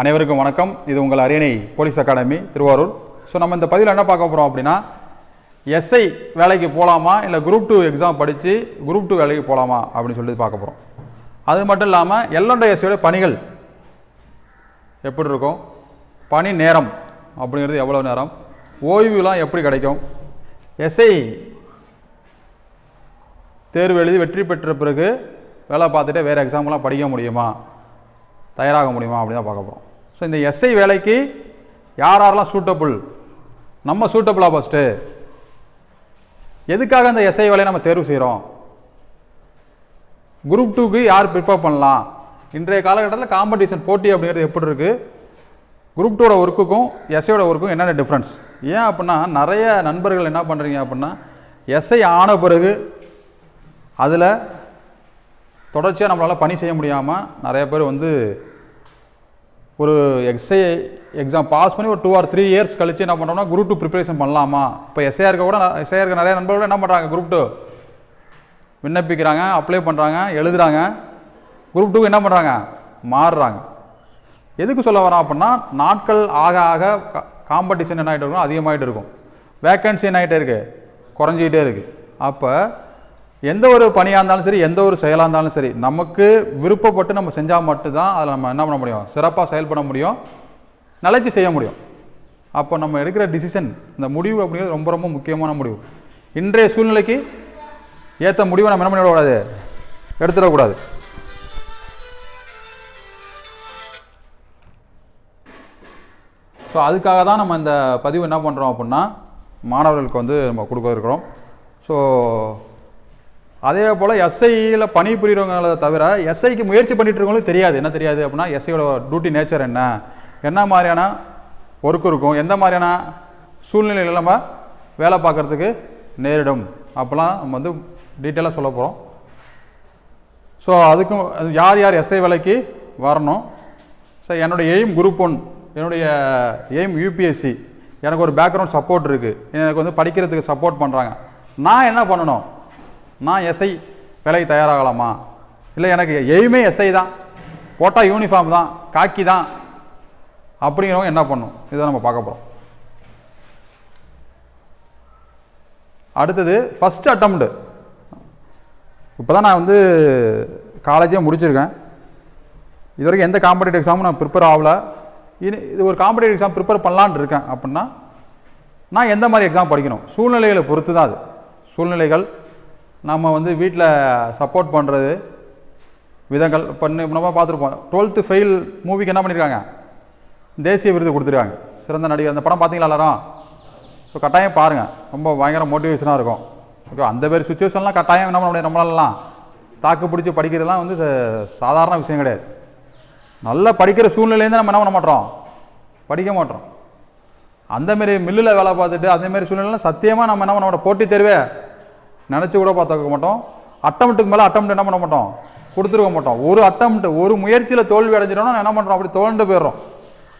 அனைவருக்கும் வணக்கம். இது உங்கள் அரியணை போலீஸ் அகாடமி திருவாரூர். ஸோ நம்ம இந்த பதிவில் என்ன பார்க்க போகிறோம் அப்படின்னா எஸ்ஐ வேலைக்கு போகலாமா இல்லை குரூப் டூ எக்ஸாம் படித்து குரூப் டூ வேலைக்கு போகலாமா அப்படின்னு சொல்லி பார்க்க போகிறோம் அது மட்டும் இல்லாமல் எல்என்ட எஸ்ஐயோட பணிகள் எப்படி இருக்கும்? பணி நேரம் அப்படிங்கிறது எவ்வளோ நேரம்? ஓய்வுலாம் எப்படி கிடைக்கும்? எஸ்ஐ தேர்வு எழுதி வெற்றி பெற்ற பிறகு வேலை பார்த்துட்டு வேறு எக்ஸாம்லாம் படிக்க முடியுமா? தயாராக முடியுமா அப்படின்னு தான் பார்க்க போகிறோம் ஸோ இந்த எஸ்ஐ வேலைக்கு யார் யாரெல்லாம் சூட்டபுள் நம்ம சூட்டபுளாக ஃபஸ்ட்டு எதுக்காக இந்த எஸ்ஐ வேலையை நம்ம தேர்வு செய்கிறோம் குரூப் டூக்கு யார் ப்ரிப்பேர் பண்ணலாம்? இன்றைய காலகட்டத்தில் காம்படிஷன் போட்டி அப்படிங்கிறது எப்படி இருக்குது குரூப் டூட ஒர்க்குக்கும் எஸ்ஐயோட ஒர்க்கும் என்னென்ன டிஃப்ரென்ஸ் ஏன் அப்படின்னா நிறைய நண்பர்கள் என்ன பண்ணுறீங்க அப்படின்னா எஸ்ஐ ஆன பிறகு அதில் தொடர்ச்சியாக நம்மளால் பணி செய்ய முடியாமல் நிறைய பேர் வந்து ஒரு எஸ்ஐ எக்ஸாம் பாஸ் பண்ணி ஒரு டூ ஆர் த்ரீ இயர்ஸ் கழிச்சு என்ன பண்ணுறோம்னா குரூப் டூ ப்ரிப்பரேஷன் பண்ணலாமா? இப்போ எஸ்ஐஆர் இருக்க கூட எஸ்ஐஆர் இருக்க நிறைய நண்பர்கள் என்ன பண்ணுறாங்க குரூப் டூ விண்ணப்பிக்கிறாங்க அப்ளை பண்ணுறாங்க எழுதுறாங்க. குரூப் டூ என்ன பண்ணுறாங்க மாறுறாங்க. எதுக்கு சொல்ல வரோம் அப்படின்னா நாட்கள் ஆக ஆக காம்படிஷன் என்ன ஆகிட்டு இருக்கும் அதிகமாகிட்டு இருக்கும். வேக்கன்சி என்ன ஆகிட்டே இருக்குது குறைஞ்சிக்கிட்டே இருக்குது அப்போ எந்த ஒரு பணியாக இருந்தாலும் சரி எந்த ஒரு செயலாக இருந்தாலும் சரி நமக்கு விருப்பப்பட்டு நம்ம செஞ்சால் மட்டும்தான் அதில் நம்ம என்ன பண்ண முடியும்? சிறப்பாக செயல்பட முடியும். நிலைச்சி செய்ய முடியும். அப்போ நம்ம எடுக்கிற டிசிஷன் இந்த முடிவு அப்படிங்கிறது ரொம்ப ரொம்ப முக்கியமான முடிவு. இன்றைய சூழ்நிலைக்கு ஏற்ற முடிவை நம்ம என்ன பண்ணிடக்கூடாது எடுத்துடக்கூடாது ஸோ அதுக்காக தான் நம்ம இந்த பதிவு என்ன பண்ணுறோம் அப்படின்னா மாணவர்களுக்கு வந்து நம்ம கொடுக்க இருக்கிறோம். ஸோ அதே போல் எஸ்ஐயில் பணிபுரியறவங்களை தவிர எஸ்ஐக்கு முயற்சி பண்ணிட்டு இருக்கவங்களுக்கு தெரியாது. என்ன தெரியாது அப்படின்னா எஸ்ஐயோட டியூட்டி நேச்சர் என்ன? என்ன மாதிரியான ஒர்க் இருக்கும்? எந்த மாதிரியான சூழ்நிலையில் நம்ம வேலை பார்க்குறதுக்கு நேரிடும்? அப்போலாம் நம்ம வந்து டீட்டெயிலாக சொல்ல போகிறோம் ஸோ அதுக்கும் அது யார் யார் எஸ்ஐ வேலைக்கு வரணும்? ஸோ என்னுடைய எய்ம் குரூப் ஒன் என்னுடைய எய்ம் யூபிஎஸ்சி எனக்கு ஒரு பேக்ரவுண்ட் சப்போர்ட் இருக்குது எனக்கு வந்து படிக்கிறதுக்கு சப்போர்ட் பண்ணுறாங்க நான் என்ன பண்ணணும்? நான் எஸ்ஐ வேலைக்கு தயாராகலாமா? இல்லை எனக்கு எய்மே எஸ்ஐ தான். போட்டால் யூனிஃபார்ம் தான் காக்கி தான். அப்படிங்கிறவங்க என்ன பண்ணும்? இதை நம்ம பார்க்க போகிறோம் அடுத்தது ஃபஸ்ட் அட்டம்ப்டு இப்போ தான் நான் வந்து காலேஜே முடிச்சிருக்கேன். இது வரைக்கும் எந்த காம்படிட்டிவ் எக்ஸாமும் நான் ப்ரிப்பேர் ஆகலை. இது இது ஒரு காம்படிட்டிவ் எக்ஸாம் ப்ரிப்பேர் பண்ணலான் இருக்கேன் அப்படின்னா நான் எந்த மாதிரி எக்ஸாம் படிக்கணும்? சூழ்நிலைகளை பொறுத்து தான் அது. சூழ்நிலைகள் நம்ம வந்து வீட்டில் சப்போர்ட் பண்ணுறது விதங்கள். இப்போ நம்ம பார்த்துருப்போம். டுவெல்த்து ஃபெயில் மூவிக்கு என்ன பண்ணியிருக்காங்க தேசிய விருது கொடுத்துருக்காங்க. சிறந்த நடிகர். அந்த படம் பார்த்தீங்களா எல்லாரும்? ஸோ கட்டாயம் பாருங்கள் ரொம்ப பயங்கர மோட்டிவேஷனாக இருக்கும். ஓகே அந்த மாதிரி சுச்சுவேஷன்லாம் கட்டாயம் என்ன பண்ண முடியாது நம்மளாலலாம் தாக்கு பிடிச்சி படிக்கிறதுலாம் வந்து ச- சாதாரண விஷயம் கிடையாது. நல்லா படிக்கிற சூழ்நிலையிலேருந்து நம்ம என்ன பண்ண மாட்டோம்? படிக்க மாட்டோம். அந்தமாரி மில்லில் வேலை பார்த்துட்டு அதேமாரி சூழ்நிலையில் சத்தியமாக நம்ம என்ன பண்ண மாட்டோம்? போட்டி தேர்வே நினச்சி கூட பார்த்துக்க மாட்டோம். அட்டம்ட்டுக்கு மேலே அட்டம் என்ன பண்ண மாட்டோம்? கொடுத்துருக்க மாட்டோம். ஒரு அட்டம்ப்ட் ஒரு முயற்சியில் தோல்வி அடைஞ்சிட்டோம்னா என்ன பண்ணுறோம் அப்படி தோண்டு போயிடுறோம்.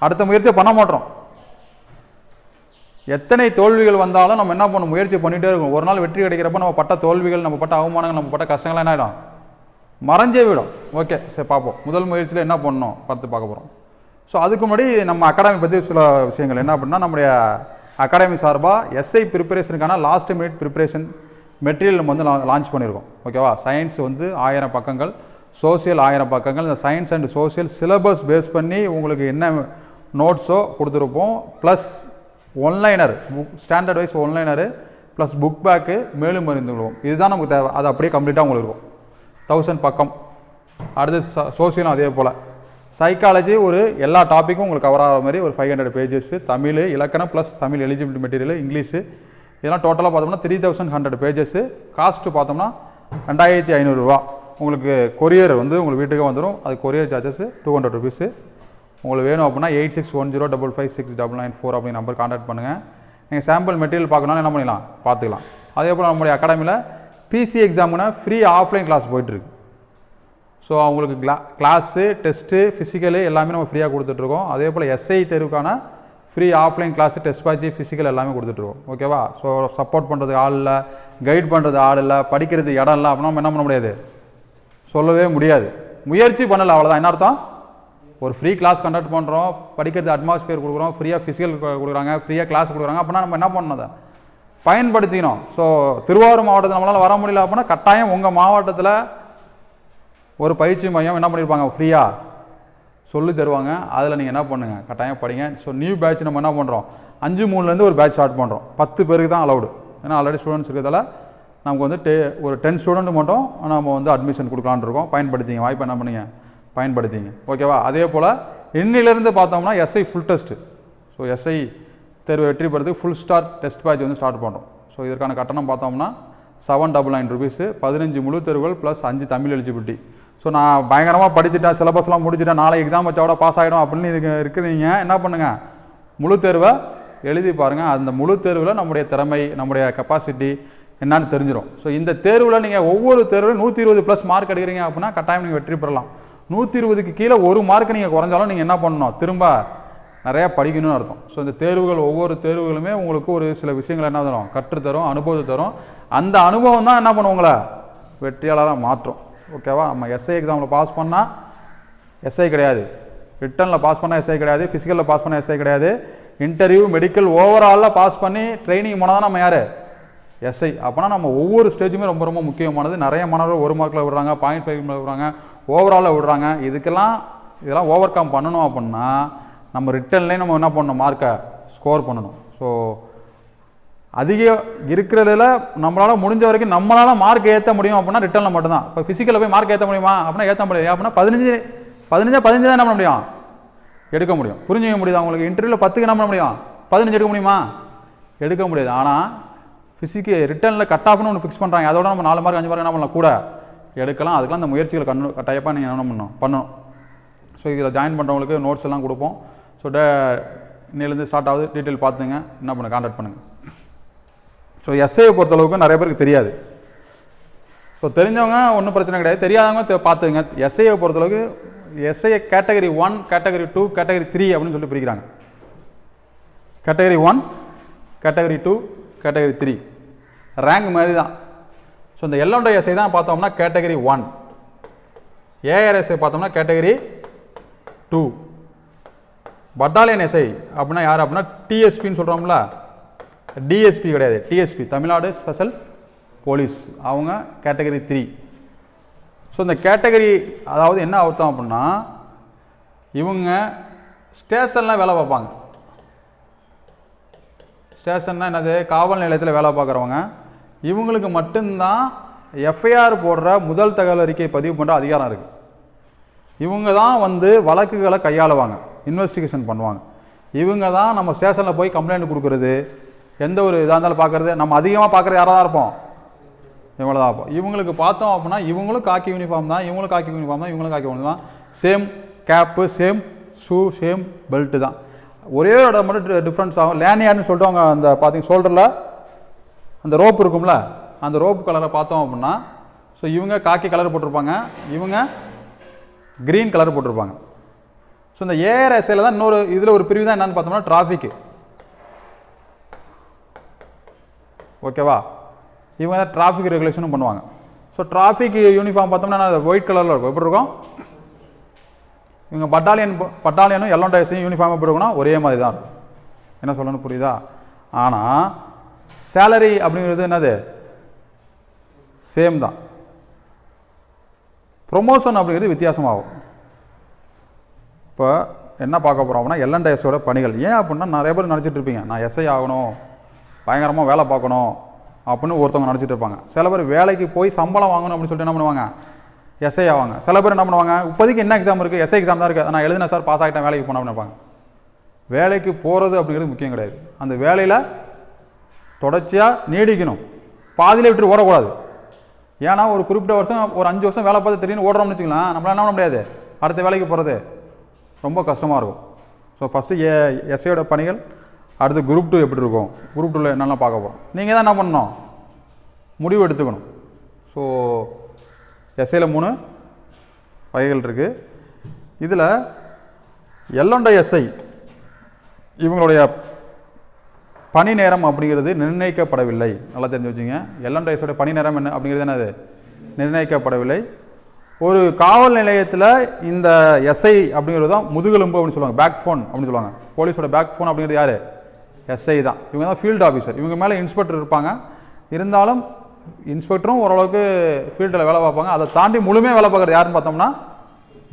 அடுத்த முயற்சியை பண்ண மாட்டோம். எத்தனை தோல்விகள் வந்தாலும் நம்ம என்ன பண்ணணும்? முயற்சி பண்ணிகிட்டே இருக்கோம் ஒரு நாள் வெற்றி கிடைக்கிறப்ப நம்ம பட்ட தோல்விகள் நம்ம பட்ட அவமானங்கள் நம்ம பட்ட கஷ்டங்கள் என்ன ஆகிடும் மறைஞ்சே விடும் ஓகே சரி பார்ப்போம். முதல் முயற்சியில் என்ன பண்ணணும்? பார்த்து பார்க்க போகிறோம் ஸோ அதுக்கு முன்னாடி நம்ம அகாடமி பற்றி சில விஷயங்கள். என்ன அப்படின்னா நம்முடைய அகாடமி சார்பாக எஸ்ஐ ப்ரிப்பரேஷனுக்கான லாஸ்ட் மினிட் ப்ரிப்பரேஷன் மெட்டீரியல் நம்ம வந்து லான்ச் பண்ணியிருக்கோம். ஓகேவா சயின்ஸ் வந்து ஆயிரம் பக்கங்கள் சோசியல் ஆயிரம் பக்கங்கள். இந்த science and social syllabus base பண்ணி உங்களுக்கு என்ன நோட்ஸோ கொடுத்துருப்போம். Plus one liner book standard wise one liner plus book pack மேலும் அறிந்துவிடுவோம் இதுதான் நமக்கு தேவை. அது அப்படியே கம்ப்ளீட்டாக உங்களுக்கு இருக்கும். தௌசண்ட் பக்கம். அடுத்து சோசியலும் அதே போல். சைக்காலஜி ஒரு எல்லா டாப்பிக்கும் உங்களுக்கு கவர் ஆகிற மாதிரி ஒரு ஃபைவ் ஹண்ட்ரட் பேஜஸ் தமிழ் இலக்கணம் plus Tamil eligibility material English இதெல்லாம் டோட்டலாக பார்த்தோம்னா three thousand hundred pages cost பார்த்தோம்னா ரெண்டாயிரத்தி ஐநூறுரூவா உங்களுக்கு கொரியர் வந்து உங்களுக்கு வீட்டுக்கே வந்துடும் அது courier charges two hundred rupees உங்களுக்கு வேணும் அப்படின்னா eight six one zero double five six double nine four அப்படி நம்பர் காண்டாக்ட் பண்ணுங்கள் நீங்கள் சாம்பிள் மெட்டீரியல் பார்க்கணும்னா என்ன பண்ணலாம் பார்த்துக்கலாம். அதே போல் நம்மளுடைய அகாடமியில் பிசி எக்ஸாமுனா ஃப்ரீ ஆஃப்லைன் கிளாஸ் போயிட்டுருக்கு. ஸோ அவங்களுக்கு கிளா கிளாஸு டெஸ்ட்டு ஃபிசிக்கலு எல்லாமே நம்ம ஃப்ரீயாக கொடுத்துட்ருக்கோம் அதே போல் எஸ்ஐ தேர்வுக்கான free offline class test batch physical எல்லாமே கொடுத்துட்ருவோம் ஓகேவா ஸோ சப்போர்ட் பண்ணுறது ஆள் இல்லை கைட் பண்ணுறது ஆள் இல்லை படிக்கிறது இடம் இல்லை அப்படின்னா நம்ம என்ன பண்ண முடியாது? சொல்லவே முடியாது. முயற்சி பண்ணலை அவ்வளோதான் என்ன அர்த்தம்? ஒரு ஃப்ரீ கிளாஸ் கண்டக்ட் பண்ணுறோம் படிக்கிறது அட்மாஸ்பியர் கொடுக்குறோம் ஃப்ரீயாக ஃபிசிக்கல் கொடுக்குறாங்க ஃப்ரீயாக கிளாஸ் கொடுக்குறாங்க அப்படின்னா நம்ம என்ன பண்ணதை பயன்படுத்திக்கணும். ஸோ திருவாரூர் மாவட்டத்தில் நம்மளால் வர முடியல அப்படின்னா கட்டாயம் உங்கள் மாவட்டத்தில் ஒரு பயிற்சி மையம் என்ன பண்ணியிருப்பாங்க ஃப்ரீயாக சொல்லி தருவாங்க. அதில் நீங்கள் என்ன பண்ணுங்கள் கட்டாயம் படிங்க. ஸோ நியூ பேட்ச் நம்ம என்ன பண்ணுறோம் அஞ்சு மூணுலேருந்து ஒரு பேட்ச் ஸ்டார்ட் பண்ணுறோம் பத்து பேருக்கு தான் அலௌடு ஏன்னா ஆல்ரெடி ஸ்டூடெண்ட்ஸ் இருக்கிறதால நமக்கு வந்து டே ஒரு டென் ஸ்டூடெண்ட் மட்டும் நம்ம வந்து அட்மிஷன் கொடுக்கலான்னு இருக்கோம். பயன்படுத்திங்க. வாய்ப்பு என்ன பண்ணுங்க? பயன்படுத்திங்க. ஓகேவா அதே போல் இன்னிலேருந்து பார்த்தோம்னா SI full test so SI தேர்வு வெற்றி பெறதுக்கு ஃபுல் ஸ்டார் டெஸ்ட் பேட்ச் வந்து ஸ்டார்ட் பண்ணுறோம் ஸோ இதற்கான கட்டணம் பார்த்தோம்னா செவன் டபுள் நைன் ருபீஸு பதினஞ்சு முழு தேர்வுகள் ப்ளஸ் அஞ்சு தமிழ் எலிஜிபிலிட்டி ஸோ நான் பயங்கரமாக படிச்சுட்டேன் சிலபஸ்லாம் முடிச்சுட்டேன் நாளை எக்ஸாம் வச்சா பாஸ் ஆகிடும் அப்படின்னு இருக்கு இருக்கிறீங்க. என்ன பண்ணுங்கள் முழு தேர்வை எழுதி பாருங்கள் அந்த முழு தேர்வில் நம்முடைய திறமை நம்முடைய கெப்பாசிட்டி என்னன்னு தெரிஞ்சிடும் ஸோ இந்த தேர்வில் நீங்கள் ஒவ்வொரு தேர்வில் நூற்றி இருபது ப்ளஸ் மார்க் எடுக்கிறீங்க அப்படின்னா கட்டாயம் நீங்கள் வெற்றி பெறலாம். நூற்றி இருபதுக்கு கீழே ஒரு மார்க் நீங்கள் குறைஞ்சாலும் நீங்கள் என்ன பண்ணணும்? திரும்ப நிறையா படிக்கணும்னு அர்த்தம். ஸோ இந்த தேர்வுகள் ஒவ்வொரு தேர்வுகளுமே உங்களுக்கு ஒரு சில விஷயங்கள் என்ன தரும்? கற்றுத்தரும் அனுபவத்தை தரும். அந்த அனுபவம் தான் என்ன பண்ணுவோங்களா வெற்றியாளராக மாற்றும். ஓகேவா? நம்ம எஸ்ஐ எக்ஸாமில் பாஸ் பண்ணால் எஸ்ஐ கிடையாது. ரிட்டனில் பாஸ் பண்ணால் எஸ்ஐ கிடையாது. ஃபிசிக்கலில் பாஸ் பண்ணால் எஸ்ஐ கிடையாது. இன்டர்வியூ மெடிக்கல் ஓவராலில் பாஸ் பண்ணி ட்ரைனிங் போனால் தான் நம்ம யார்? எஸ்ஐ அப்போனா நம்ம ஒவ்வொரு ஸ்டேஜுமே ரொம்ப ரொம்ப முக்கியமானது. நிறைய மாணவர்கள் ஒரு மார்க்கில் விடுறாங்க பாயிண்ட் ஃபைவ் விடுறாங்க ஓவராலில் விடுறாங்க. இதுக்கெல்லாம் இதெல்லாம் ஓவர் கம் பண்ணணும் அப்படின்னா நம்ம ரிட்டன்லேயும் நம்ம என்ன பண்ணணும்? மார்க்கை ஸ்கோர் பண்ணணும். ஸோ அதிக இருக்கிறதுல நம்மளால் முடிஞ்ச வரைக்கும் நம்மளால் மார்க் ஏற்ற முடியும் அப்படின்னா ரிட்டனில் மட்டும்தான். இப்போ ஃபிசிக்கலில் போய் மார்க் ஏற்ற முடியுமா? அப்படின்னா ஏற்ற முடியாது. அப்படின்னா பதினஞ்சு பதினஞ்சா பதினஞ்சு தான் என்ன பண்ண முடியும்? எடுக்க முடியும். புரிஞ்சுக்க முடியுது உங்களுக்கு? இன்டர்வியூவில் பத்துக்கு என்ன பண்ண முடியும்? பதினஞ்சு எடுக்க முடியுமா? எடுக்க முடியாது. ஆனால் ஃபிசிக்கு ரிட்டனில் கட் ஆஃப்னு ஒன்று ஃபிக்ஸ் பண்ணுறாங்க அதோட நம்ம நாலு மார்க் அஞ்சு மார்க் என்ன பண்ணலாம்? கூட எடுக்கலாம். அதுக்கெல்லாம் அந்த முயற்சிகளை கண்ணு கட்டாயப்பாக நீங்கள் என்ன பண்ணணும்? பண்ணணும். ஸோ இதில் ஜாயின் பண்ணுறவங்களுக்கு நோட்ஸ் எல்லாம் கொடுப்போம். ஸோ டே இன்னிலேருந்து ஸ்டார்ட் ஆகுது. டீட்டெயில் பார்த்துங்க. என்ன பண்ண கான்டாக்ட் பண்ணுங்கள் ஸோ எஸ்ஐயை பொறுத்தளவுக்கு நிறைய பேருக்கு தெரியாது. ஸோ தெரிஞ்சவங்க ஒன்றும் பிரச்சனை கிடையாது. தெரியாதவங்க பார்த்துங்க எஸ்ஐயை பொறுத்தளவுக்கு எஸ்ஐயை category one category two category three அப்படின்னு சொல்லி பிரிக்கிறாங்க. Category one category two category three rank மாதிரி தான் ஸோ இந்த எல்லோண்ட எஸ்ஐ தான் பார்த்தோம்னா கேட்டகரி ஒன் ஏஆர்எஸ்ஐ பார்த்தோம்னா கேட்டகரி டூ பட்டாலியன் எஸ்ஐ அப்படின்னா யார் அப்படின்னா டிஎஸ்பின்னு சொல்கிறோம்ல டிஎஸ்பி கிடையாது. டிஎஸ்பி தமிழ்நாடு ஸ்பெஷல் போலீஸ் அவங்க கேட்டகரி த்ரீ ஸோ இந்த கேட்டகரி அதாவது என்ன அர்த்தம் அப்படின்னா இவங்க ஸ்டேஷன்லாம் வேலை பார்ப்பாங்க. ஸ்டேஷன்னா என்னது? காவல் நிலையத்தில் வேலை பார்க்குறவங்க. இவங்களுக்கு மட்டும்தான் எஃப்ஐஆர் போடுற முதல் தகவல் அறிக்கை பதிவு பண்ணுற அதிகாரம் இருக்குது இவங்க தான் வந்து வழக்குகளை கையாளுவாங்க. இன்வெஸ்டிகேஷன் பண்ணுவாங்க. இவங்க தான் நம்ம ஸ்டேஷனில் போய் கம்ப்ளைண்ட் கொடுக்குறது. எந்த ஒரு இதாக இருந்தாலும் பார்க்குறது நம்ம அதிகமாக பார்க்குறது யாராக தான் இருப்போம்? இவங்கள தான் இருப்போம் இவங்களுக்கு பார்த்தோம் அப்படின்னா இவங்களும் காக்கி யூனிஃபார்ம் தான் இவங்களும் காக்கி யூனிஃபார்ம் தான் இவங்களும் காக்கி யூனிஃபார்ம் தான். Same cap same shoe same belt தான். ஒரே ஒரு இடம் மட்டும் டிஃப்ரென்ஸ் ஆகும். லேனியார்னு சொல்லிட்டு அவங்க அந்த பார்த்தீங்க ஷோல்டரில் அந்த ரோப் இருக்கும்ல அந்த ரோப் கலரை பார்த்தோம் அப்படின்னா ஸோ இவங்க காக்கி கலர் போட்டிருப்பாங்க இவங்க க்ரீன் கலர் போட்டிருப்பாங்க. ஸோ இந்த ஏஆர்எஸ்ஐயில் தான் இன்னொரு இதில் ஒரு பிரிவு தான் என்னென்னு பார்த்தோம்னா டிராஃபிக்கு ஓகேவா? இவங்க தான் டிராஃபிக் ரெகுலேஷனும் பண்ணுவாங்க. ஸோ டிராஃபிக் யூனிஃபார்ம் பார்த்தோம்னா ஒயிட் கலரில் இருக்கும். எப்படி இருக்கும்? இவங்க பட்டாலியன் பட்டாலியனும் எல்லோ டைஸையும் யூனிஃபார்ம் எப்படி இருக்கும்னா ஒரே மாதிரி தான் இருக்கும். என்ன சொல்லணும் புரியுதா? ஆனால் சேலரி அப்படிங்கிறது என்னது? சேம் தான். ப்ரொமோஷன் அப்படிங்கிறது வித்தியாசமாகும். இப்போ என்ன பார்க்க போகிறோம் அப்படின்னா எல்என்டைஎஸோட பணிகள். ஏன் அப்படின்னா நிறைய பேர் நினச்சிட்டு இருப்பீங்க. நான் எஸ்ஐ ஆகணும். பயங்கரமாக வேலை பார்க்கணும் அப்படின்னு ஒருத்தவங்க நினச்சிட்டு இருப்பாங்க. சில பேர் வேலைக்கு போய் சம்பளம் வாங்கணும் அப்படின்னு சொல்லிட்டு என்ன பண்ணுவாங்க? எஸ்ஐ ஆவாங்க. சில பேர் என்ன பண்ணுவாங்க? இப்போதைக்கு என்ன எக்ஸாம் இருக்குது எஸ்ஐ எக்ஸாம் தான் இருக்குது நான் எழுதின சார் பாஸ் ஆகிட்டேன் வேலைக்கு போனோம்னு நினைப்பாங்க வேலைக்கு போகிறது அப்படிங்கிறது முக்கியம் கிடையாது. அந்த வேலையில் தொடர்ச்சியாக நீடிக்கணும். பாதியிலே விட்டு ஓடக்கூடாது. ஏன்னா ஒரு குறிப்பிட்ட வருஷம் ஒரு அஞ்சு வருஷம் வேலை பார்த்து திடீர்னு ஓடுறோம்னு வச்சுக்கலாம் நம்மளால் என்ன பண்ண முடியாது. அடுத்த வேலைக்கு போகிறது ரொம்ப கஷ்டமாக இருக்கும். ஸோ ஃபஸ்ட்டு ஏ எஸ்ஐயோட பணிகள் அடுத்து குரூப் டூ எப்படி இருக்கும்? குரூப் டூவில் என்னெல்லாம் பார்க்க போகிறோம் நீங்கள் தான் என்ன பண்ணணும்? முடிவு எடுத்துக்கணும். ஸோ எஸ்ஐயில் மூணு வகைகள் இருக்குது இதில் எல்லோண்ட எஸ்ஐ இவங்களுடைய பணி நேரம் அப்படிங்கிறது நிர்ணயிக்கப்படவில்லை. நல்லா தெரிஞ்சு வச்சுங்க எல்லோண்ட ரைஸோட பணி நேரம் என்ன? அப்படிங்கிறது என்னது நிர்ணயிக்கப்படவில்லை. ஒரு காவல் நிலையத்தில் இந்த எஸ்ஐ அப்படிங்கிறது தான் முதுகெலும்பு அப்படின்னு சொல்லுவாங்க. பேக் ஃபோன் அப்படின்னு சொல்லுவாங்க. போலீஸோட பேக் ஃபோன் அப்படிங்கிறது யார்? எஸ்ஐ தான். இவங்க தான் ஃபீல்டு ஆஃபீஸர் இவங்க மேலே இன்ஸ்பெக்டர் இருப்பாங்க. இருந்தாலும் இன்ஸ்பெக்டரும் ஓரளவுக்கு ஃபீல்டில் வேலை பார்ப்பாங்க. அதை தாண்டி முழுமையாக வேலை பார்க்குறது யாருன்னு பார்த்தோம்னா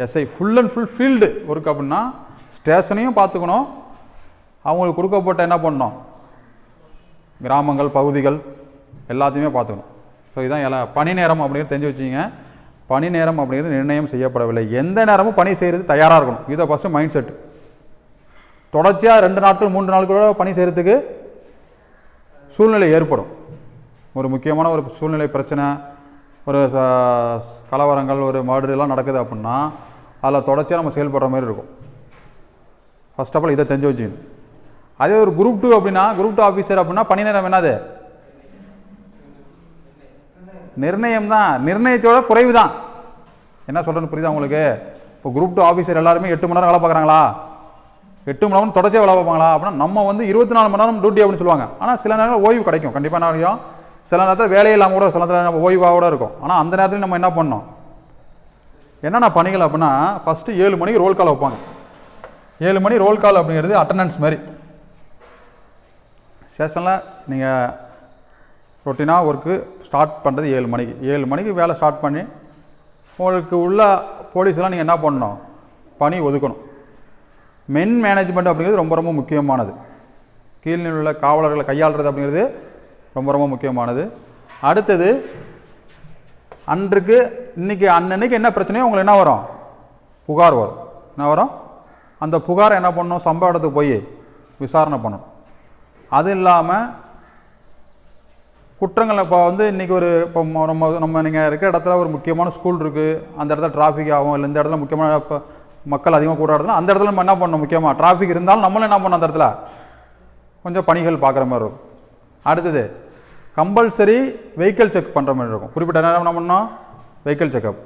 SI full and full field work அப்படின்னா ஸ்டேஷனையும் பார்த்துக்கணும். அவங்களுக்கு கொடுக்கப்பட்ட என்ன பண்ணணும்? கிராமங்கள் பகுதிகள் எல்லாத்தையுமே பார்த்துக்கணும். ஸோ இதான் எல்லா பணி நேரம் அப்படிங்கிறது தெரிஞ்சு வச்சிங்க பணி நேரம் அப்படிங்கிறது நிர்ணயம் செய்யப்படவில்லை. எந்த நேரமும் பணி செய்கிறது தயாராக இருக்கணும். இதை ஃபஸ்ட்டு மைண்ட் செட் தொடர்ச்சியாக ரெண்டு நாட்கள் மூன்று நாள் கூட பணி செய்கிறதுக்கு சூழ்நிலை ஏற்படும். ஒரு முக்கியமான ஒரு சூழ்நிலை பிரச்சனை ஒரு கலவரங்கள் ஒரு மர்டர் எல்லாம் நடக்குது அப்படின்னா அதில் தொடர்ச்சியாக நம்ம செயல்படுற மாதிரி இருக்கும். ஃபர்ஸ்ட் ஆஃப் ஆல் இதை தெரிஞ்சு வச்சுக்கணும். அதே ஒரு குரூப் டூ அப்படின்னா குரூப் டூ ஆஃபீஸர் அப்படின்னா பணி நேரம் என்னது? நிர்ணயம் தான். நிர்ணயத்தோட குறைவு தான். என்ன சொல்கிறேன்னு புரியுதா உங்களுக்கு? இப்போ குரூப் டூ ஆஃபீஸர் எல்லாருமே எட்டு மணி நேரம் வேலை பார்க்குறாங்களா? எட்டு மணி நேரம் தொடர்ச்சியாக வேலை பார்ப்பாங்களா? அப்படின்னா நம்ம வந்து இருபத்தி நாலு மணி நேரம் டியூட்டி அப்படின்னு சொல்லுவாங்க. ஆனால் சில நேரம் ஓய்வு கிடைக்கும். கண்டிப்பாக என்ன சில நேரத்தில் வேலையே இல்லாமல் கூட சில நேரத்தில் நம்ம ஓய்வாக கூட இருக்கும். ஆனால் அந்த நேரத்தில் நம்ம என்ன பண்ணோம் என்னென்ன பணிகள் அப்படின்னா ஃபஸ்ட்டு ஏழு மணிக்கு ரோல் கால் வைப்பாங்க. ஏழு மணி ரோல் கால் அப்படிங்கிறது அட்டண்டன்ஸ் மாதிரி. ஸ்டேஷனில் நீங்கள் ரொட்டீனாக ஒர்க்கு ஸ்டார்ட் பண்ணுறது ஏழு மணிக்கு. ஏழு மணிக்கு வேலை ஸ்டார்ட் பண்ணி உங்களுக்கு உள்ள போலீஸ்லாம் நீங்கள் என்ன பண்ணணும்? பணி ஒதுக்கணும். மென் மேனேஜ்மெண்ட் அப்படிங்கிறது ரொம்ப ரொம்ப முக்கியமானது. கீழ்நிலை உள்ள காவலர்களை கையாளுறது அப்படிங்கிறது ரொம்ப ரொம்ப முக்கியமானது. அடுத்தது அன்றைக்கு இன்னைக்கு அன்னன்னைக்கு என்ன பிரச்சனையோ உங்களுக்கு என்ன வரும்? புகார் வரும். என்ன வரும்? அந்த புகாரை என்ன பண்ணணும்? சம்பவ இடத்துக்கு போய் விசாரணை பண்ணணும். அது இல்லாமல் குற்றங்கள் இப்போ வந்து இன்றைக்கி ஒரு இப்போ நம்ம நம்ம நீங்கள் இருக்கிற இடத்துல ஒரு முக்கியமான ஸ்கூல் இருக்குது அந்த இடத்துல டிராஃபிக் ஆகும். இல்லை இந்த இடத்துல முக்கியமான இப்போ மக்கள் அதிகமாக கூட அந்த இடத்துல நம்ம என்ன பண்ணணும் முக்கியமாக டிராஃபிக் இருந்தாலும் நம்மளும் என்ன பண்ணோம் அந்த இடத்துல? கொஞ்சம் பணிகள் பார்க்குற மாதிரி இருக்கும். அடுத்தது கம்பல்சரி வெஹிக்கிள் செக் பண்ணுற மாதிரி இருக்கும். குறிப்பிட்ட நேரம் என்ன பண்ணணும்? வெஹிக்கிள் செக்கப்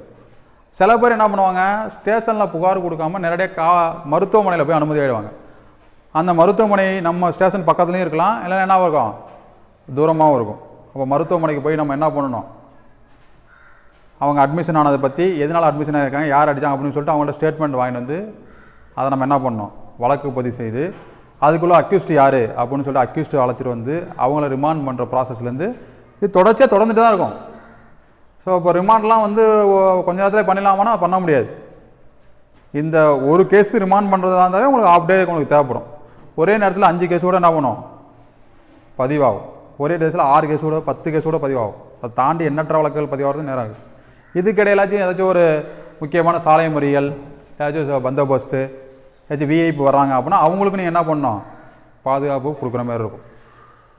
சில பேர் என்ன பண்ணுவாங்க? ஸ்டேஷனில் புகார் கொடுக்காம நேரடியாக கா மருத்துவமனையில் போய் அனுமதி ஆகிடுவாங்க அந்த மருத்துவமனை நம்ம ஸ்டேஷன் பக்கத்துலேயும் இருக்கலாம். இல்லைன்னா என்ன இருக்கும்? தூரமாகவும் இருக்கும். அப்போ மருத்துவமனைக்கு போய் நம்ம என்ன பண்ணணும்? அவங்க அட்மிஷன் ஆனதை பற்றி எதனால் அட்மிஷன் ஆகிருக்காங்க யார் அடித்தாங்க அப்படின்னு சொல்லிட்டு அவங்கள்ட்ட ஸ்டேட்மெண்ட் வாங்கிட்டு வந்து அதை நம்ம என்ன பண்ணோம்? வழக்கு பதிவு செய்து அதுக்குள்ளே அக்யூஸ்ட் யார் அப்படின்னு சொல்லிட்டு அக்யூஸ்ட் அழைச்சிட்டு வந்து அவங்கள ரிமாண்ட் பண்ணுற ப்ராசஸ்லேருந்து இது தொடர்ச்சியாக தொடர்ந்துட்டு தான் இருக்கும். ஸோ இப்போ ரிமாண்ட்லாம் வந்து கொஞ்ச நேரத்தில் பண்ணிடலாமான்னா பண்ண முடியாது. இந்த ஒரு கேஸ் ரிமாண்ட் பண்ணுறதா இருந்தாலே உங்களுக்கு ஆஃப் டே உங்களுக்கு தேவைப்படும். ஒரே நேரத்தில் அஞ்சு கேஸ் கூட என்ன பண்ணும் பதிவாகும். ஒரே நேரத்தில் ஆறு கேஸ் கூட பத்து கேஸ் கூட பதிவாகும். அதை தாண்டி எண்ணற்ற வழக்குகள் பதிவாகிறது நேரம் ஆகும் இதுக்கிடையிலாச்சும் ஏதாச்சும் ஒரு முக்கியமான சாலை முறைகள் ஏதாச்சும் பந்தோபஸ்து ஏதாச்சும் விஐபி வர்றாங்க அப்படின்னா அவங்களுக்கு நீங்கள் என்ன பண்ணணும்? பாதுகாப்பு கொடுக்குற மாதிரி இருக்கும்.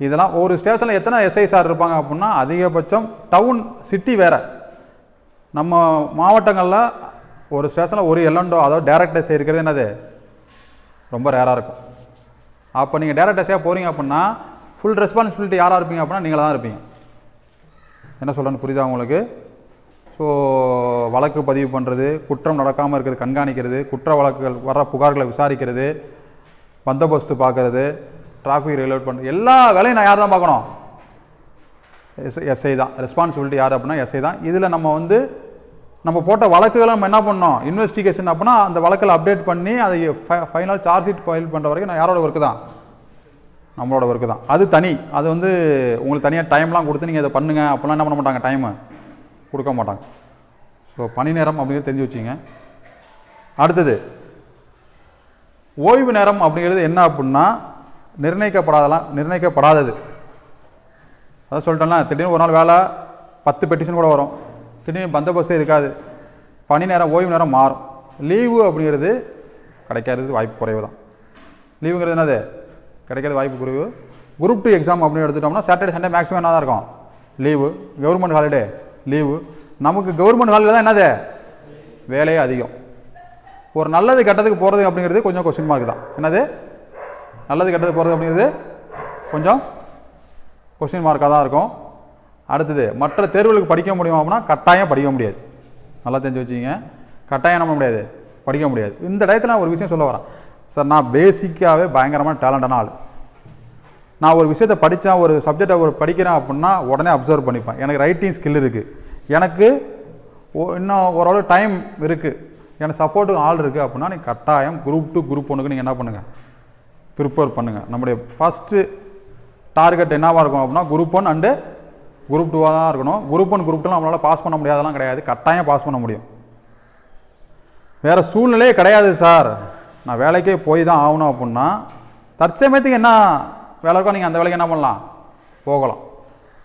இதெல்லாம் ஒரு ஸ்டேஷனில் எத்தனை எஸ்ஐ சார் இருப்பாங்க அப்படின்னா அதிகபட்சம் டவுன் சிட்டி வேறு. நம்ம மாவட்டங்களில் ஒரு ஸ்டேஷனில் ஒரு எல்லண்டோ அதாவது டேரக்ட் எஸ்ஐ இருக்கிறது என்னது? ரொம்ப ரேராக இருக்கும். அப்போ நீங்கள் டேரக்ட் எஸ்ஐயாக போகிறீங்க அப்படின்னா ஃபுல் ரெஸ்பான்சிபிலிட்டி யாராக இருப்பீங்க அப்படின்னா நீங்களாக தான் இருப்பீங்க. என்ன சொல்கிறேன்னு புரியுதா உங்களுக்கு? ஸோ வழக்கு பதிவு பண்ணுறது குற்றம் நடக்காமல் இருக்கிறது கண்காணிக்கிறது குற்ற வழக்குகள் வர புகார்களை விசாரிக்கிறது பந்தோபஸ்து பார்க்கறது டிராஃபிக் ரெகுலேட் பண்ணுறது எல்லா வேலையும் நான் யார் தான் பார்க்கணும் எஸ் எஸ்ஐ தான். ரெஸ்பான்சிபிலிட்டி யார் அப்படின்னா எஸ்ஐ தான். இதில் நம்ம வந்து நம்ம போட்ட வழக்குகளை நம்ம என்ன பண்ணோம் இன்வெஸ்டிகேஷன் அப்படின்னா அந்த வழக்கில் அப்டேட் பண்ணி அதை ஃபைனல் சார்ஜ் ஷீட் ஃபைல் பண்ணுற வரைக்கும் நான் யாரோட ஒர்க்கு தான்? நம்மளோட ஒர்க்கு தான். அது தனி. அது வந்து உங்களுக்கு தனியாக டைம்லாம் கொடுத்து நீங்கள் இதை பண்ணுங்க. அப்படிலாம் என்ன பண்ண மாட்டாங்க டைமு கொடுக்க மாட்டாங்க. ஸோ பணி நேரம் அப்படிங்கிறது தெரிஞ்சு வச்சிங்க அடுத்தது ஓய்வு நேரம் அப்படிங்கிறது என்ன அப்படின்னா நிர்ணயிக்கப்படாதலாம் நிர்ணயிக்கப்படாதது. அதான் சொல்லிட்டேன்னா திடீர்னு ஒரு நாள் வேலை பத்து பெட்டிஷன் கூட வரும். திடீர்னு பந்தோபஸ்தே இருக்காது. பணி நேரம் ஓய்வு நேரம் மாறும். லீவு அப்படிங்கிறது கிடைக்காதது வாய்ப்பு குறைவு தான். லீவுங்கிறது என்னது? கிடைக்கிறது வாய்ப்பு குறைவு. குரூப் டூ எக்ஸாம் அப்படின்னு எடுத்துட்டோம்னா சாட்டர்டே சண்டே மேக்ஸிமம் என்ன தான் இருக்கும்? லீவு. கவர்மெண்ட் ஹாலிடே லீவு நமக்கு கவர்மெண்ட் ஹாலிடே தான் என்னது? வேலையே அதிகம். ஒரு நல்லது கெட்டதுக்கு போகிறது அப்படிங்கிறது கொஞ்சம் கொஸ்டின் மார்க் தான். என்னது? நல்லது கெட்டது போகிறது அப்படிங்கிறது கொஞ்சம் கொஸ்டின் மார்க்காக தான் இருக்கும். அடுத்தது மற்ற தேர்வுகளுக்கு படிக்க முடியுமா அப்படின்னா கட்டாயம் படிக்க முடியாது. நல்லா தெரிஞ்சு வச்சுக்கிங்க. கட்டாயம் நம்ம முடியாது? படிக்க முடியாது. இந்த டயத்தில் நான் ஒரு விஷயம் சொல்ல வரேன். சார் நான் பேசிக்காகவே பயங்கரமான டேலண்டான ஆள். நான் ஒரு விஷயத்தை படித்தேன் ஒரு சப்ஜெக்டை ஒரு படிக்கிறேன் அப்படின்னா உடனே அப்சர்வ் பண்ணிப்பேன். எனக்கு ரைட்டிங் ஸ்கில் இருக்குது எனக்கு இன்னும் ஓரளவு டைம் இருக்குது எனக்கு சப்போர்ட்டுக்கு ஆள் இருக்குது அப்படின்னா நீங்கள் கட்டாயம் குரூப் டூ குரூப் ஒன்றுக்கு நீங்கள் என்ன பண்ணுங்கள் ப்ரிப்பேர் பண்ணுங்கள் நம்முடைய ஃபஸ்ட்டு டார்கெட் என்னவாக இருக்கும் அப்படின்னா குரூப் ஒன் அண்டு குரூப் டூவாக தான் இருக்கணும். குரூப் ஒன் குரூப் டூ நம்மளால் பாஸ் பண்ண முடியாதெல்லாம் கிடையாது. கட்டாயம் பாஸ் பண்ண முடியும். வேறு சூழ்நிலையே கிடையாது சார் நான் வேலைக்கே போய் தான் ஆகணும் அப்படின்னா தற்சமயத்துக்கு என்ன வேலை இருக்கோ நீங்கள் அந்த வேலைக்கு என்ன பண்ணலாம்? போகலாம்.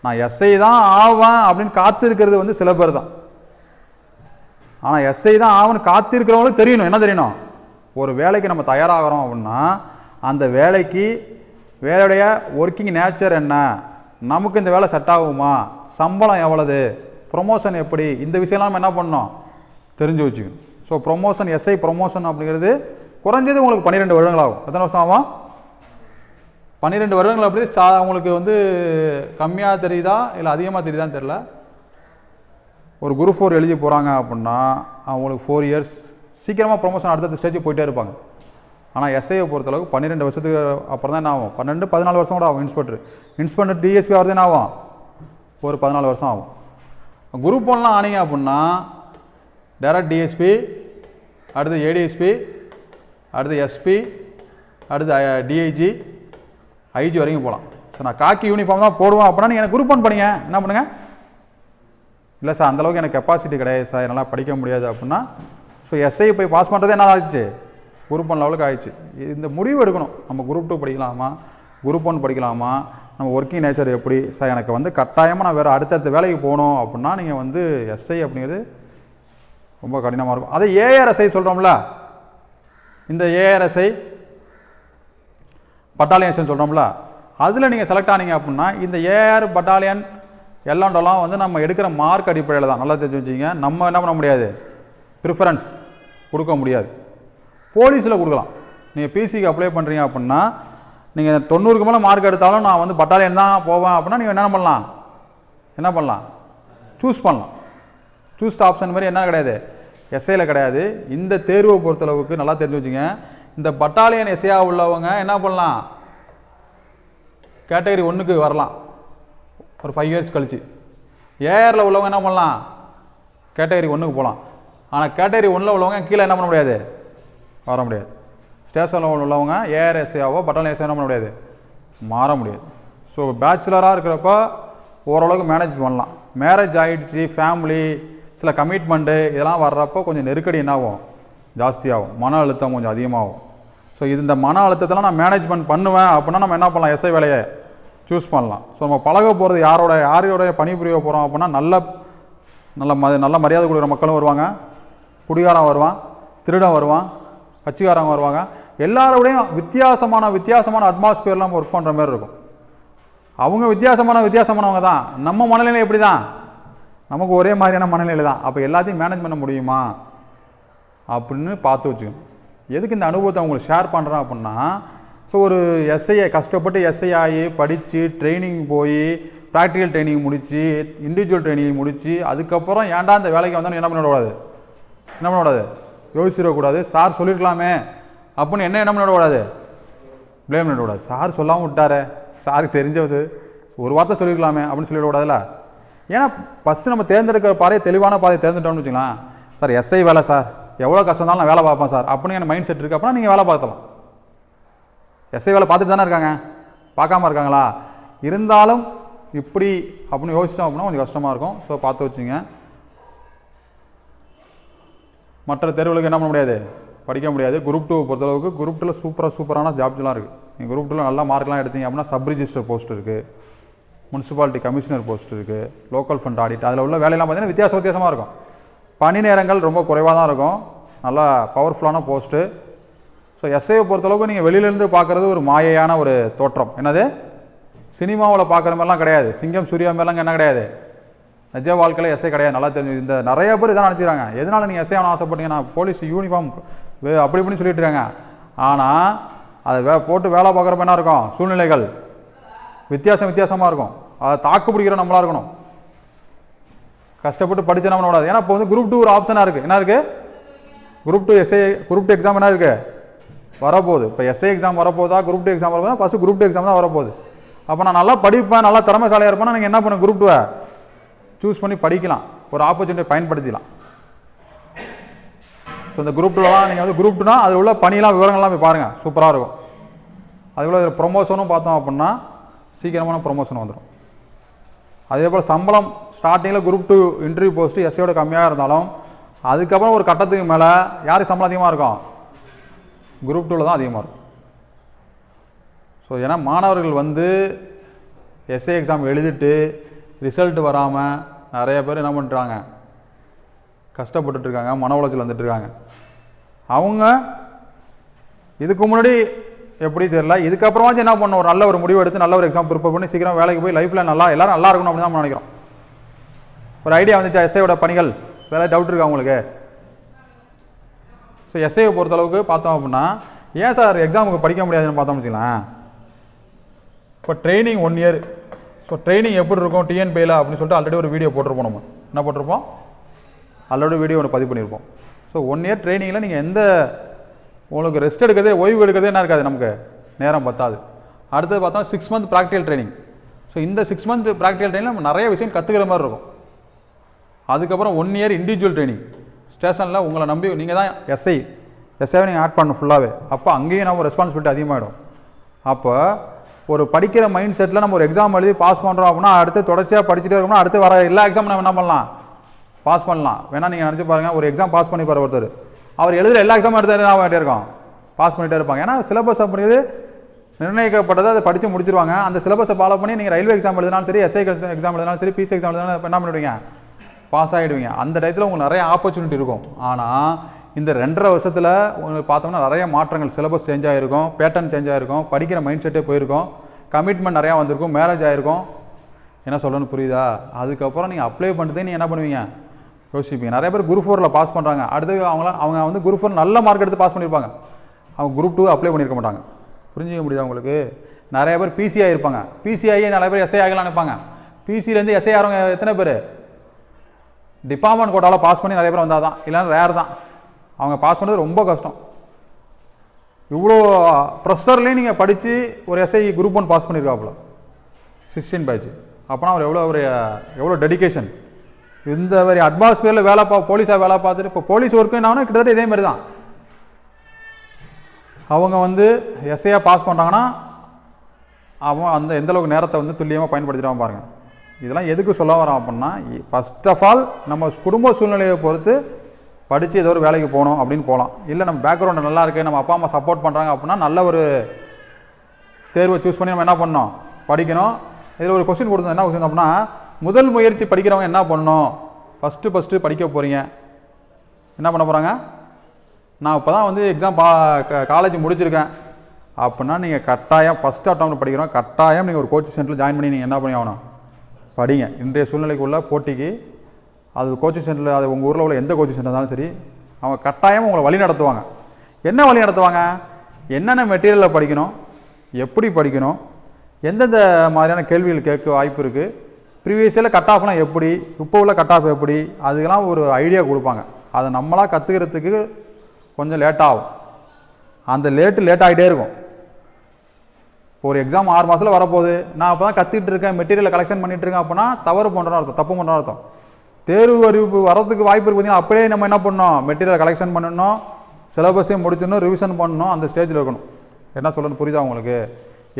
நான் எஸ்ஐ தான் ஆவேன் அப்படின்னு காத்திருக்கிறது வந்து சில பேர் தான். ஆனால் எஸ்ஐ தான் ஆவன்னு காத்திருக்கிறவங்களும் தெரியணும். என்ன தெரியணும்? ஒரு வேலைக்கு நம்ம தயாராகிறோம் அப்படின்னா அந்த வேலைக்கு வேலையுடைய ஒர்க்கிங் நேச்சர் என்ன? நமக்கு இந்த வேலை செட் ஆகுமா? சம்பளம் எவ்வளவு? ப்ரொமோஷன் எப்படி? இந்த விஷயம்லாம் நம்ம என்ன பண்ணோம் தெரிஞ்சு வச்சுக்கணும். ஸோ ப்ரொமோஷன் எஸ்ஐ ப்ரொமோஷன் அப்படிங்கிறது குறைஞ்சது உங்களுக்கு பன்னிரெண்டு வருடங்கள் ஆகும். எத்தனை வருஷம் ஆகும்? பன்னிரெண்டு வருடங்கள் அப்படி சா உங்களுக்கு வந்து கம்மியாக தெரியுதா இல்லை அதிகமாக தெரியுதான்னு தெரில ஒரு குரூப் ஃபோர் எழுதி போகிறாங்க அப்படின்னா அவங்களுக்கு ஃபோர் இயர்ஸ் சீக்கிரமாக ப்ரொமோஷன் அடுத்தடுத்த ஸ்டேஜ் போயிட்டே இருப்பாங்க. ஆனால் எஸ்ஐயை பொறுத்தளவுக்கு பன்னிரெண்டு வருஷத்துக்கு அப்புறம் தான் என்ன ஆகும்? பன்னெண்டு பதினாலு வருஷம் கூட ஆகும் இன்ஸ்பெக்டர் இன்ஸ்பெக்டர் டிஎஸ்பி ஆகிறது என்ன ஆகும்? ஒரு பதினாலு வருஷம் ஆகும். குரூப் ஒன்லாம் ஆனீங்க அப்படின்னா டேரக்ட் டிஎஸ்பி அடுத்து ஏடிஎஸ்பி அடுத்து எஸ்பி அடுத்து டிஐஜி ஐஜி வரைக்கும் போகலாம் ஸோ நான் காக்கி யூனிஃபார்ம் தான் போடுவேன் அப்படின்னா நீங்கள் எனக்கு குரூப் ஒன் பண்ணிங்க. என்ன பண்ணுங்கள் இல்லை சார் அந்தளவுக்கு எனக்கு கெப்பாசிட்டி கிடையாது சார் என்னால் படிக்க முடியாது அப்படின்னா ஸோ எஸ்ஐ போய் பாஸ் பண்ணுறதே என்ன ஆயிடுச்சு. குரூப் ஒன் லெவலுக்கு ஆயிடுச்சு. இந்த முடிவு எடுக்கணும். நம்ம குரூப் டூ படிக்கலாமா? குரூப் ஒன் படிக்கலாமா? நம்ம ஒர்க்கிங் நேச்சர் எப்படி? சார் எனக்கு வந்து கட்டாயமாக நான் வேறு அடுத்தடுத்த வேலைக்கு போகணும் அப்படின்னா நீங்கள் வந்து எஸ்ஐ அப்படிங்கிறது ரொம்ப கடினமாக இருக்கும். அதே ஏஆர்எஸ்ஐ சொல்கிறோம்ல இந்த ஏஆர்எஸ்ஐ பட்டாலியன்ஸ்னு சொல்கிறோம்ல அதில் நீங்கள் செலக்ட் ஆனீங்க அப்படின்னா இந்த ஏஆர் பட்டாலியன் எல்லாண்டெல்லாம் வந்து நம்ம எடுக்கிற மார்க் அடிப்படையில் தான். நல்லா தெரிஞ்சு வச்சுங்க நம்ம என்ன பண்ண முடியாது? ப்ரிஃபரன்ஸ் கொடுக்க முடியாது. போலீஸில் கொடுக்கலாம். நீங்கள் பிசிக்கு அப்ளை பண்ணுறீங்க அப்படின்னா நீங்கள் தொண்ணூறுக்கு மேலே மார்க் எடுத்தாலும் நான் வந்து பட்டாலியன் தான் போவேன் அப்படின்னா நீங்கள் என்ன பண்ணலாம்? என்ன பண்ணலாம்? சூஸ் பண்ணலாம். சூஸ் ஆப்ஷன் மாதிரி என்ன கிடையாது? எஸ்ஐயில் கிடையாது. இந்த தேர்வை பொறுத்தளவுக்கு நல்லா தெரிஞ்சு வச்சுங்க இந்த பட்டாலியன் எஸ்ஐயா உள்ளவங்க என்ன பண்ணலாம்? கேட்டகரி ஒன்றுக்கு வரலாம். ஒரு ஃபைவ் இயர்ஸ் கழிச்சு. ஏஆரில் உள்ளவங்க என்ன பண்ணலாம்? கேட்டகரி ஒன்றுக்கு போகலாம் ஆனால் கேட்டகரி ஒன்றில் உள்ளவங்க கீழே என்ன பண்ண முடியாது? வர முடியாது. ஸ்டேஷனில் உள்ளவங்க ஏஆர் எஸ்ஐயாவோ பட்டாலியன் எஸ்ஐ என்ன பண்ண முடியாது? மாற முடியாது. ஸோ பேச்சுலராக இருக்கிறப்ப ஓரளவுக்கு மேனேஜ் பண்ணலாம். மேரேஜ் ஆகிடுச்சு ஃபேமிலி சில கமிட்மெண்ட்டு இதெல்லாம் வர்றப்போ கொஞ்சம் நெருக்கடி என்னாகும்? ஜாஸ்தியாகும். மன அழுத்தம் கொஞ்சம் அதிகமாகும். ஸோ இது இந்த மன அழுத்தத்தெல்லாம் நான் மேனேஜ்மெண்ட் பண்ணுவேன் அப்படின்னா நம்ம என்ன பண்ணலாம்? எஸ்ஐ வேலையை சூஸ் பண்ணலாம். ஸோ நம்ம பழக போகிறது யாரோட யாரோடைய பணிபுரிய போகிறோம் அப்படின்னா நல்ல நல்ல ம நல்ல மரியாதை கொடுக்குற மக்களும் வருவாங்க. குடிகாரம் வருவான் திருடம் வருவான் கட்சிக்காரங்க வருவாங்க. எல்லாரோடையும் வித்தியாசமான வித்தியாசமான அட்மாஸ்பியர்லாம் நம்ம ஒர்க் பண்ணுற மாதிரி இருக்கும். அவங்க வித்தியாசமான வித்தியாசமானவங்க தான். நம்ம மனநிலை எப்படி தான் நமக்கு ஒரே மாதிரியான மனநிலை தான். அப்போ எல்லாத்தையும் மேனேஜ் பண்ண முடியுமா? அப்படின்னு பார்த்து வச்சுக்கணும். எதுக்கு இந்த அனுபவத்தை உங்களுக்கு ஷேர் பண்ணுறேன் அப்படின்னா ஸோ ஒரு எஸ்ஐயை கஷ்டப்பட்டு எஸ்ஐ ஆகி படித்து ட்ரைனிங் போய் ப்ராக்டிக்கல் ட்ரைனிங் முடித்து இண்டிவிஜுவல் ட்ரைனிங் முடித்து அதுக்கப்புறம் ஏன்டா இந்த வேலைக்கு வந்தாலும் என்ன பண்ணக்கூடாது என்ன பண்ணக்கூடாது யோசிச்சிடக்கூடாது. சார் சொல்லியிருக்கலாமே அப்படின்னு என்ன என்ன பண்ணக்கூடாது ப்ளேம் பண்ணிடக்கூடாது சார் சொல்லாமல் விட்டாரே. சாருக்கு தெரிஞ்சது ஒரு வார்த்தை சொல்லியிருக்கலாமே அப்படின்னு சொல்லிடக்கூடாதுல்ல ஏன்னா ஃபஸ்ட்டு நம்ம தேர்ந்தெடுக்கிற பாதையை தெளிவான பாதையை தேர்ந்தெடுத்தோம்னு வச்சுக்கலாம் சார் எஸ்ஐ வேலை சார் எவ்வளோ கஷ்டம் இருந்தாலும் நான் வேலை பார்ப்பேன் சார். அப்படின்னு எனக்கு மைண்ட் செட் இருக்குது அப்படின்னா நீங்கள் வேலை பார்க்கலாம் எஸ்ஐ வேலை பார்த்துட்டு தானே இருக்காங்க? பார்க்காம இருக்காங்களா? இருந்தாலும் இப்படி அப்படின்னு யோசிச்சோம் அப்படின்னா கொஞ்சம் கஷ்டமாக இருக்கும். ஸோ பார்த்து வச்சுங்க. மற்ற தேர்வுகளுக்கு என்ன பண்ண முடியாது? படிக்க முடியாது. குரூப் டூ பொறுத்தளவுக்கு குரூப் டூவில் சூப்பராக சூப்பரான ஜாப்ஸ்லாம் இருக்குது நீங்கள் குரூப் டூவில் நல்லா மார்க்லாம் எடுத்தீங்க அப்படின்னா சப் ரிஜிஸ்டர் போஸ்ட் இருக்குது முனிசிபாலிட்டி கமிஷனர் போஸ்ட் இருக்குது லோக்கல் ஃபண்ட் ஆடிட் அதில் உள்ள வேலையெல்லாம் பார்த்தீங்கன்னா வித்தியாச வித்தியாசமாக இருக்கும். பணி நேரங்கள் ரொம்ப குறைவாக தான் இருக்கும். நல்லா பவர்ஃபுல்லான போஸ்ட்டு ஸோ எஸ்ஐயை பொறுத்தளவுக்கு நீங்கள் வெளியிலேருந்து பார்க்குறது ஒரு மாயையான ஒரு தோற்றம். என்னது? சினிமாவில் பார்க்குற மாதிரிலாம் கிடையாது. சிங்கம் சூர்யா மாதிரிலாம் என்ன கிடையாது. நிஜ வாழ்க்கையில் எஸ்ஐ கிடையாது. நல்லா தெரிஞ்சு இந்த நிறைய பேர் இதான் நினச்சிக்கிறாங்க. எதனால் நீங்கள் எஸ்ஐ ஆனால் ஆசைப்பட்டீங்கன்னா போலீஸ் யூனிஃபார்ம் அப்படி இப்படின்னு சொல்லிட்டு இருக்காங்க. ஆனால் அதை வே போட்டு வேலை பார்க்குறப்ப என்ன இருக்கும்? சூழ்நிலைகள். வித்தியாசம் வித்தியாசமாக இருக்கும். அதை தாக்கு பிடிக்கிற நம்மளா இருக்கணும். கஷ்டப்பட்டு படித்த நம்ம ஏன்னா இப்போ வந்து குரூப் டூ ஒரு ஆப்ஷனாக இருக்குது என்ன இருக்குது group two SA group two exam என்ன இருக்குது வரப்போகுது. இப்போ எஸ்ஐ எக்ஸாம் வரப்போதா குரூப் டூ எக்ஸாம் வரப்போதா ஃபஸ்ட்டு குரூப் டூ எக்ஸாம் தான் வரப்போகுது. அப்போ நான் நல்லா படிப்பேன் நல்லா திறமைசாலியாக இருப்பேன்னா நீங்கள் என்ன பண்ண குரூப் டூவை சூஸ் பண்ணி படிக்கலாம். ஒரு ஆப்பர்ச்சுனிட்டி பயன்படுத்திக்கலாம். ஸோ இந்த குரூப் டூலாம் நீங்கள் வந்து குரூப் டூனா அதில் உள்ள பணியெல்லாம் விவரங்கள்லாம் போய் பாருங்கள் சூப்பராக இருக்கும். அதுபோல் இதில் ப்ரொமோஷனும் பார்த்தோம் அப்படின்னா சீக்கிரமான ப்ரொமோஷன் வந்துடும் அதே போல் சம்பளம் ஸ்டார்டிங்கில் குரூப் டூ இன்டர்வியூ போஸ்ட்டு எஸ்ஐயோட கம்மியாக இருந்தாலும் அதுக்கப்புறம் ஒரு கட்டத்துக்கு மேலே யாருக்கு சம்பளம் அதிகமாக இருக்கும்? குரூப் டூவில் தான் அதிகமாக இருக்கும். ஸோ ஏன்னா மாணவர்கள் வந்து எஸ்ஏ எக்ஸாம் எழுதிட்டு ரிசல்ட் வராமல் நிறைய பேர் என்ன பண்ணுறாங்க கஷ்டப்பட்டுட்ருக்காங்க மன உளைச்சல் வந்துட்டுருக்காங்க அவங்க இதுக்கு முன்னாடி எப்படி தெரியல இதுக்கப்புறமாச்சும் என்ன பண்ணணும்? ஒரு நல்ல ஒரு முடிவு எடுத்து நல்ல ஒரு எக்ஸாம் ப்ரிப்பேர் பண்ணி சீக்கிரம் வேலைக்கு போய் லைஃப்பில் நல்லா எல்லோரும் நல்லா இருக்கணும் அப்படின்னு தான் நினைக்கிறோம். ஒரு ஐடியா வந்துச்சா எஸ்ஐயோட பணிகள்? வேறு டவுட் இருக்கா உங்களுக்கு? ஸோ எஸ்ஐயை பொறுத்தளவுக்கு பார்த்தோம் அப்படின்னா ஏன் சார் எக்ஸாமுக்கு படிக்க முடியாதுன்னு பார்த்தோம் வச்சுக்கலாம் இப்போ training one year so training எப்படி இருக்கும் டிஎன்பியில் அப்படின்னு சொல்லிட்டு ஆல்ரெடி ஒரு வீடியோ போட்டிருப்போம் நம்ம. என்ன போட்டிருப்போம்? ஆல்ரெடி வீடியோ ஒன்று பதிவு பண்ணியிருப்போம். ஸோ ஒன் இயர் ட்ரைனிங்கில் நீங்கள் எந்த உங்களுக்கு ரெஸ்ட் எடுக்கிறதே ஓய்வு எடுக்கிறதே என்ன இருக்காது நமக்கு. நேரம் பத்தாது. அடுத்தது பார்த்தா six month practical training so இந்த சிக்ஸ் மந்த் ப்ராக்டிகல் ட்ரைனிங் நம்ம நிறைய விஷயம் கற்றுக்கிற மாதிரி இருக்கும். அதுக்கப்புறம் ஒன் இயர் இண்டிவிஜுவல் ட்ரைனிங் ஸ்டேஷனில் உங்களை நம்பி நீங்கள் தான் எஸ்ஐ எஸ்ஐவை நீங்கள் ஆட் பண்ணணும் ஃபுல்லாகவே அப்போ அங்கேயும் நம்ம ரெஸ்பான்சிபிலிட்டி அதிகமாகிடும் அப்போ ஒரு படிக்கிற மைண்ட் செட்டில் நம்ம ஒரு எக்ஸாம் எழுதி பாஸ் பண்ணுறோம் அப்படின்னா அடுத்து தொடர்ச்சியாக படிச்சுட்டே இருக்கோம்னா அடுத்து வர எல்லா எக்ஸாம் நம்ம என்ன பண்ணலாம்? பாஸ் பண்ணலாம். வேணா நீங்கள் நினச்சி பாருங்கள் ஒரு எக்ஸாம் பாஸ் பண்ணி பாரு ஒருத்தர். அவர் எழுதுகிற எல்லா எக்ஸாமும் எடுத்து நான் பண்ணிட்டே இருக்கோம் பாஸ் பண்ணிகிட்டே இருப்பாங்க. ஏன்னா சிலபஸ் அப்படிங்கிறது நிர்ணயிக்கப்பட்டதை அதை படித்து முடிச்சிருவாங்க. அந்த சிலபஸை ஃபாலோ பண்ணி நீங்கள் ரயில்வே எக்ஸாம் எழுதினாலும் சரி எஸ்ஐ எக்ஸாம் எழுதினாலும் சரி பிசி எக்ஸாம் எழுதினாலும் என்ன பண்ணிவிடுவீங்க பாஸ் ஆகிடுவீங்க அந்த டயத்தில் உங்களுக்கு நிறைய ஆப்பர்ச்சுனிட்டி இருக்கும். ஆனால் இந்த ரெண்டரை வருஷத்தில் உங்களுக்கு பார்த்தோம்னா நிறைய மாற்றங்கள். சிலபஸ் சேஞ்ச் ஆகிருக்கும் பேட்டர்ன் சேஞ்ச் ஆகிருக்கும் படிக்கிற மைண்ட் செட்டே போயிருக்கும். கமிட்மெண்ட் நிறையா வந்திருக்கும் மேரேஜ் ஆகிருக்கும் என்ன சொல்லணும்னு புரியுதா? அதுக்கப்புறம் நீங்கள் அப்ளை பண்ணுறதே நீங்கள் என்ன பண்ணுவீங்க? யோசிப்பீங்க நிறைய பேர் குரூப் ஃபோரில் பாஸ் பண்ணுறாங்க அடுத்து அவங்கள அவங்க வந்து குரூப் ஃபோர் நல்ல மார்க் எடுத்து பாஸ் பண்ணியிருப்பாங்க அவங்க குரூப் டூ அப்ளை பண்ணியிருக்க மாட்டாங்க. புரிஞ்சுக்க முடியுதா உங்களுக்கு? நிறைய பேர் பிசிஐ இருப்பாங்க. பிசிஐ நிறைய பேர் எஸ்ஐ ஆகலாம் நினைப்பாங்க பிசிலேருந்து எஸ்ஐ ஆகிறவங்க எத்தனை பேர்? டிபார்ட்மெண்ட் கோட்டாவில் பாஸ் பண்ணி நிறைய பேர் வந்தால் தான் இல்லைன்னா ரேர் தான். அவங்க பாஸ் பண்ணுறது ரொம்ப கஷ்டம். இவ்வளோ ப்ரெஷர்லேயும் நீங்கள் படித்து ஒரு எஸ்ஐ குரூப் ஒன் பாஸ் பண்ணியிருக்காப்புல சிக்ஸ்டீன் பேட்ச் அப்போனா அவர் எவ்வளோ ஒரு எவ்வளோ டெடிகேஷன் இந்த மாதிரி அட்மாஸ்பியரில் வேலை பா போலீஸாக வேலை பார்த்துட்டு இப்போ போலீஸ் ஒர்க்கு என்ன கிட்டத்தட்ட இதே மாதிரி தான். அவங்க வந்து எஸ்ஐயாக பாஸ் பண்ணுறாங்கன்னா அவன் அந்த எந்தளவுக்கு நேரத்தை வந்து துல்லியமாக பயன்படுத்திடுவான் பாருங்கள் இதெல்லாம் எதுக்கு சொல்ல வரோம் அப்படின்னா ஃபர்ஸ்ட் ஆஃப் ஆல் நம்ம குடும்ப சூழ்நிலையை பொறுத்து படித்து ஏதோ ஒரு வேலைக்கு போகணும் அப்படின்னு போகலாம். இல்லை நம்ம பேக்ரவுண்டு நல்லா இருக்குது நம்ம அப்பா அம்மா சப்போர்ட் பண்ணுறாங்க அப்படின்னா நல்ல ஒரு தேர்வை சூஸ் பண்ணி நம்ம என்ன பண்ணணும்? படிக்கணும். இதில் ஒரு கொஸ்டின் கொடுத்தோம் என்ன கொஸ்டின் அப்படின்னா முதல் முயற்சி படிக்கிறவங்க என்ன பண்ணணும்? ஃபஸ்ட்டு ஃபஸ்ட்டு படிக்க போகிறீங்க என்ன பண்ண போகிறாங்க நான் இப்போ தான் வந்து எக்ஸாம் பா காலேஜ் முடிச்சிருக்கேன். அப்படின்னா நீங்கள் கட்டாயம் ஃபஸ்ட் அட்டம் படிக்கிறோம். கட்டாயம் நீங்கள் ஒரு கோச்சிங் சென்டரில் ஜாயின் பண்ணி நீங்கள் என்ன பண்ணி ஆகணும்? படிங்க. இன்றைய சூழ்நிலைக்கு உள்ள போட்டிக்கு அது கோச்சிங் சென்டரில் அது உங்கள் ஊரில் உள்ள எந்த கோச்சிங் சென்டர் இருந்தாலும் சரி அவங்க கட்டாயம் உங்களை வழி நடத்துவாங்க. என்ன வழி நடத்துவாங்க? என்னென்ன மெட்டீரியலில் படிக்கணும்? எப்படி படிக்கணும்? எந்தெந்த மாதிரியான கேள்விகள் கேட்க வாய்ப்பு இருக்குது ப்ரீவியஸில் கட் ஆஃப்லாம் எப்படி? இப்போ உள்ள கட் ஆஃப் எப்படி? அதுக்கெல்லாம் ஒரு ஐடியா கொடுப்பாங்க. அதை நம்மளாக கற்றுக்கிறதுக்கு கொஞ்சம் லேட்டாகும் ஆகும். அந்த லேட்டு லேட் ஆகிட்டே இருக்கும். இப்போ ஒரு எக்ஸாம் ஆறு மாதத்தில் வரப்போகுது. நான் அப்போ தான் கற்றுக்கிட்டு இருக்கேன் மெட்டீரியலை கலெக்ஷன் பண்ணிட்டு இருக்கேன் அப்படின்னா தவறு பண்ணுறோம் அர்த்தம் தப்பு பண்ணுறோம் அர்த்தம். தேர்வு அறிவிப்பு வரதுக்கு வாய்ப்பு இருக்கு பார்த்தீங்கன்னா அப்படியே நம்ம என்ன பண்ணணும்? மெட்டீரியல் கலெக்ஷன் பண்ணணும் சிலபஸையும் முடிச்சிடணும் ரிவிஷன் பண்ணணும் அந்த ஸ்டேஜில் இருக்கணும். என்ன சொல்லணும் புரியுதா உங்களுக்கு?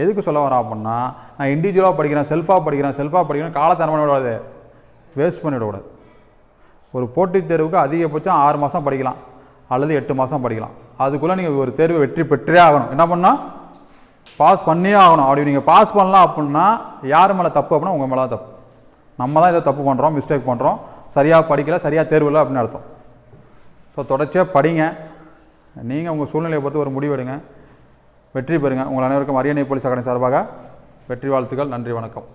எதுக்கு சொல்ல வரேன் அப்படின்னா நான் இண்டிவிஜுவலாக படிக்கிறேன் செல்ஃபாக படிக்கிறேன் செல்ஃபாக படிக்கிறேன் காலத்தை என்ன பண்ணிவிடாது வேஸ்ட் பண்ணிவிடக்கூடாது ஒரு போட்டித் தேர்வுக்கு அதிகபட்சம் ஆறு மாதம் படிக்கலாம் அல்லது எட்டு மாதம் படிக்கலாம். அதுக்குள்ளே நீங்கள் ஒரு தேர்வை வெற்றி பெற்றே ஆகணும். என்ன பண்ணால் பாஸ் பண்ணியே ஆகணும். அப்படி நீங்கள் பாஸ் பண்ணலாம் அப்படின்னா யார் மேலே தப்பு அப்படின்னா உங்கள் மேலே தப்பு. நம்ம தான் ஏதோ தப்பு பண்ணுறோம் மிஸ்டேக் பண்ணுறோம் சரியாக படிக்கல சரியாக தேர்வு இல்லை அப்படின்னு அர்த்தம். ஸோ தொடர்ச்சியாக படிங்க. நீங்கள் உங்கள் சூழ்நிலையை பொறுத்து ஒரு முடிவெடுங்க வெற்றி பெறுங்க. உங்கள் அனைவருக்கும் அரியணை போலீஸ் அகாடமி சார்பாக வெற்றி வாழ்த்துக்கள். நன்றி வணக்கம்.